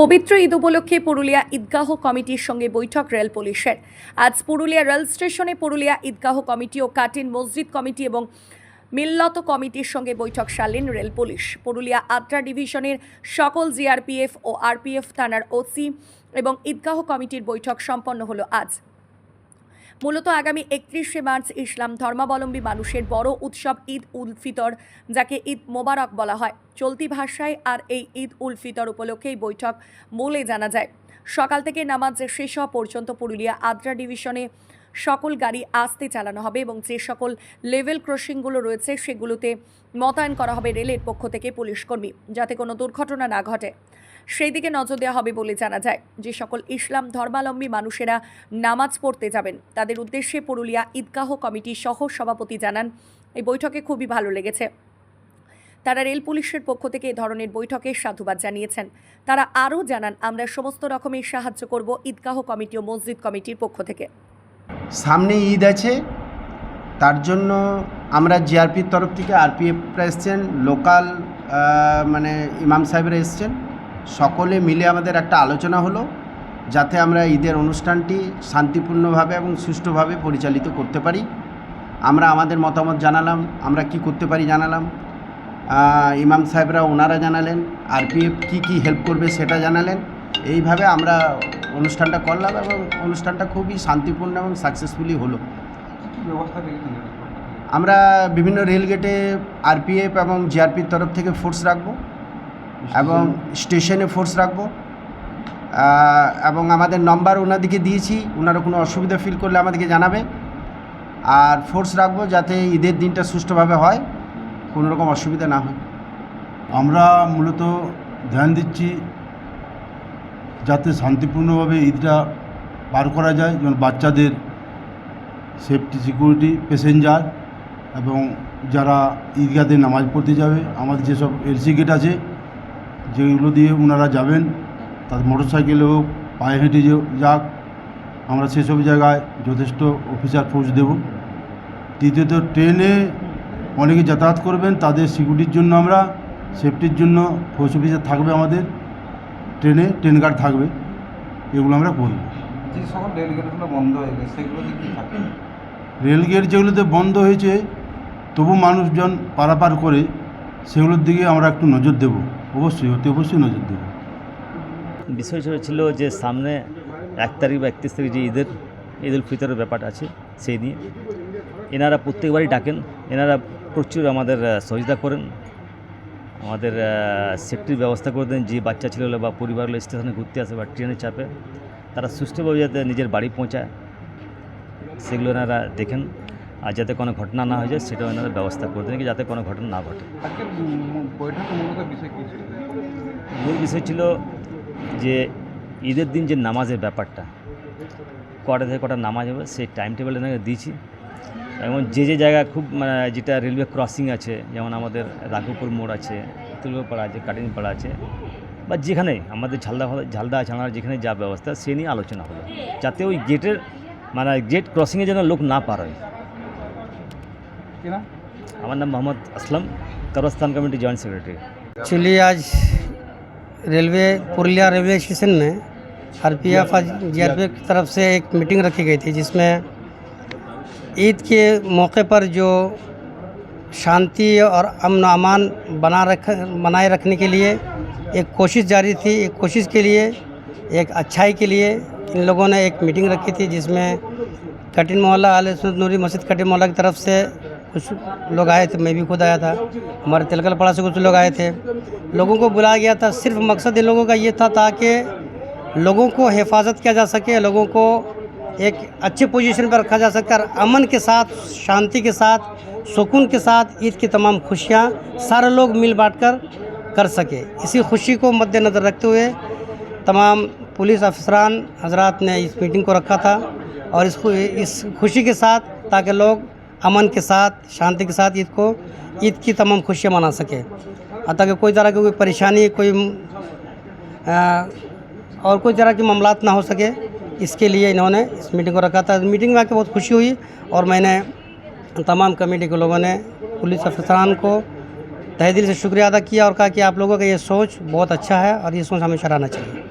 পবিত্র ঈদ উপলক্ষে পুরুলিয়া ঈদগাহ কমিটির সঙ্গে বৈঠক রেল পুলিশের। আজ পুরুলিয়া রেল স্টেশনে পুরুলিয়া ঈদগাহ কমিটি ও কাটিন মসজিদ কমিটি এবং মিল্লত কমিটির সঙ্গে বৈঠক সারলেন রেল পুলিশ। পুরুলিয়া আদ্রা ডিভিশনের সকল জিআরপিএফ ও আরপিএফ থানার ওসি এবং ঈদগাহ কমিটির বৈঠক সম্পন্ন হলো আজ। মূলত আগামী একত্রিশে মার্চ ইসলাম ধর্মাবলম্বী মানুষের বড় উৎসব ঈদ উল ফিতর, যাকে ঈদ মোবারক বলা হয়। চলতি ভাষায় আর এই ঈদ উল ফিতর উপলক্ষে এই বৈঠক বলে জানা যায়। সকাল থেকে নামাজ শেষ হওয়া পর্যন্ত পুরুলিয়া আদ্রা ডিভিশনে সকল গাড়ি আসতে চালানো হবে এবং যে সকল লেভেল ক্রসিংগুলো রয়েছে সেগুলোতে মোতায়েন করা হবে রেলের পক্ষ থেকে পুলিশ কর্মী, যাতে কোনো দুর্ঘটনা না ঘটে। সেই দিকে নজর দেওয়া হবে বলে জানা যায়। যে সকল ইসলাম ধর্মাবলম্বী মানুষেরা নামাজ পড়তে যাবেন, তাদের উদ্দেশ্যে পুরুলিয়া ঈদগাহ কমিটির সহ সভাপতি জানান, এই বৈঠকে খুবই ভালো লেগেছে। তারা রেল পুলিশের পক্ষ থেকে এ ধরনের বৈঠকে সাধুবাদ জানিয়েছেন। তারা আরও জানান, আমরা সমস্ত রকমের সাহায্য করব ঈদগাহ কমিটি ও মসজিদ কমিটির পক্ষ থেকে। সামনে ঈদ আছে। তার জন্য আমরা জিআরপির তরফ থেকে আরপিএফরা এসছেন, লোকাল মানে ইমাম সাহেবরা এসছেন। সকলে মিলে আমাদের একটা আলোচনা হলো, যাতে আমরা ঈদের অনুষ্ঠানটি শান্তিপূর্ণভাবে এবং সুষ্ঠুভাবে পরিচালিত করতে পারি। আমরা আমাদের মতামত জানালাম, আমরা কি করতে পারি জানালাম। ইমাম সাহেবরা ওনারা জানালেন আর আরপিএফ কী কী হেল্প করবে সেটা জানালেন। এইভাবে আমরা অনুষ্ঠানটা করলাম এবং অনুষ্ঠানটা খুবই শান্তিপূর্ণ এবং সাকসেসফুলি হলো। আমরা বিভিন্ন রেলগেটে আরপিএফ এবং জিআরপির তরফ থেকে ফোর্স রাখব। এবং স্টেশনে ফোর্স রাখব। এবং আমাদের নম্বর ওনাদিকে দিয়েছি। ওনারা কোনো অসুবিধা ফিল করলে আমাদেরকে জানাবে। আর ফোর্স রাখব যাতে ঈদের দিনটা সুষ্ঠুভাবে হয়। কোনো রকম অসুবিধা না হয়। আমরা মূলত ধ্যান দিচ্ছি যাতে শান্তিপূর্ণভাবে ঈদটা পার করা যায়। যেমন বাচ্চাদের সেফটি সিকিউরিটি প্যাসেঞ্জার এবং যারা ঈদগাতে নামাজ পড়তে যাবে। আমাদের যেসব এলসি গেট আছে যেগুলো দিয়ে ওনারা যাবেন তাদের মোটর সাইকেলে হোক পায়ে হেঁটে যে- যাক আমরা সেসব জায়গায় যথেষ্ট অফিসার ফোর্স দেব। দ্বিতীয়ত ট্রেনে অনেকে যাতায়াত করবেন তাদের সিকিউরিটির জন্য আমরা সেফটির জন্য ফোর্স অফিসার থাকবে আমাদের ট্রেনে ট্রেন গার্ড থাকবে এগুলো আমরা করব। যে সকল রেলগেটগুলো বন্ধ হয়ে গেছে সেগুলোতে কি থাকে? রেলগেট যেগুলোতে বন্ধ হয়েছে তবু মানুষজন পারাপার করে সেগুলোর দিকে আমরা একটু নজর দেব। অবশ্যই, অতি অবশ্যই নজর দেব। বিষয়টা ছিল যে সামনে এক তারিখ বা একত্রিশ তারিখ যে ঈদের, ঈদ উল ফিতরের ব্যাপারটা আছে সেই নিয়ে। এনারা প্রত্যেকবারই ডাকেন, এনারা প্রচুর আমাদের সহযোগিতা করেন। আমাদের সেফটির ব্যবস্থা করে দেন, যে বাচ্চা ছেলেগুলো বা পরিবার পরিবারগুলো স্টেশনে ঘুরতে আসে বা ট্রেনে চাপে, তারা সুষ্ঠুভাবে যাতে নিজের বাড়ি পৌঁছায়, সেগুলো এনারা দেখেন। আর যাতে কোনো ঘটনা না হয়ে যায় সেটাও এনারা ব্যবস্থা করে দেন যাতে কোনো ঘটনা না ঘটে। আজকের বিষয় ছিল? মূল বিষয় ছিল যে ঈদের দিন যে নামাজের ব্যাপারটা কটা থেকে কটা নামাজ হবে সেই টাইম টেবিল এনাকে দিয়েছি। এবং যে যে জায়গা খুব মানে যেটা রেলওয়ে ক্রসিং আছে যেমন আমাদের রাঘুপুর মোড় আছে তুলপাড়া আছে কাটিনপাড়া আছে বা যেখানে আমাদের ঝালদা ঝালদা ছাড়ার যেখানে যা ব্যবস্থা সে নিয়ে আলোচনা হলো। যাতে ওই গেটের মানে গেট ক্রসিংয়ে যেন লোক না পার হয়। आपके नाम? हमारा नाम मोहम्मद असलम कब्रस्तान कमेटी जॉइंट सेक्रेटरी। एक्चुअली आज रेलवे पुरलिया रेलवे स्टेशन में R P F G R P F की तरफ़ से एक मीटिंग रखी गई थी जिसमें ईद के मौके पर जो शांति और अमन अमान बना रख बनाए रखने के लिए एक कोशिश जारी थी एक कोशिश के लिए एक अच्छाई के लिए इन लोगों ने एक मीटिंग रखी थी जिसमें कटिन मोहल्ला आल नूरी मस्जिद कटिन मोहल्ला की तरफ़ से कुछ लोग आए थे, मैं भी खुद आया था। हमारे तिलकल पड़ा से कुछ लोग आए थे। लोगों को बुलाया गया था, सिर्फ़ मकसद इन लोगों का ये था ताकि लोगों को हिफाजत किया जा सके, लोगों को एक अच्छी पोजीशन पर रखा जा सके और अमन के साथ, शांति के साथ, सुकून के साथ ईद की तमाम खुशियाँ सारे लोग मिल बांट कर कर सके। इसी खुशी को मद्देनज़र रखते हुए तमाम पुलिस अफसरान, हजरात ने इस मीटिंग को रखा था और इस खु- इस खुशी के साथ ताकि लोग अमन के साथ शांति के साथ ईद को ईद की तमाम खुशियाँ मना सके। ताकि कोई तरह की कोई परेशानी कोई आ, और कोई तरह के मामलात ना हो सके इसके लिए इन्होंने इस मीटिंग को रखा था। मीटिंग में आके बहुत खुशी हुई और मैंने तमाम कमेटी के लोगों ने पुलिस अफसरान को तहे दिल से शुक्रिया अदा किया और कहा कि आप लोगों का ये सोच बहुत अच्छा है और ये सोच हमें सराहना चाहिए।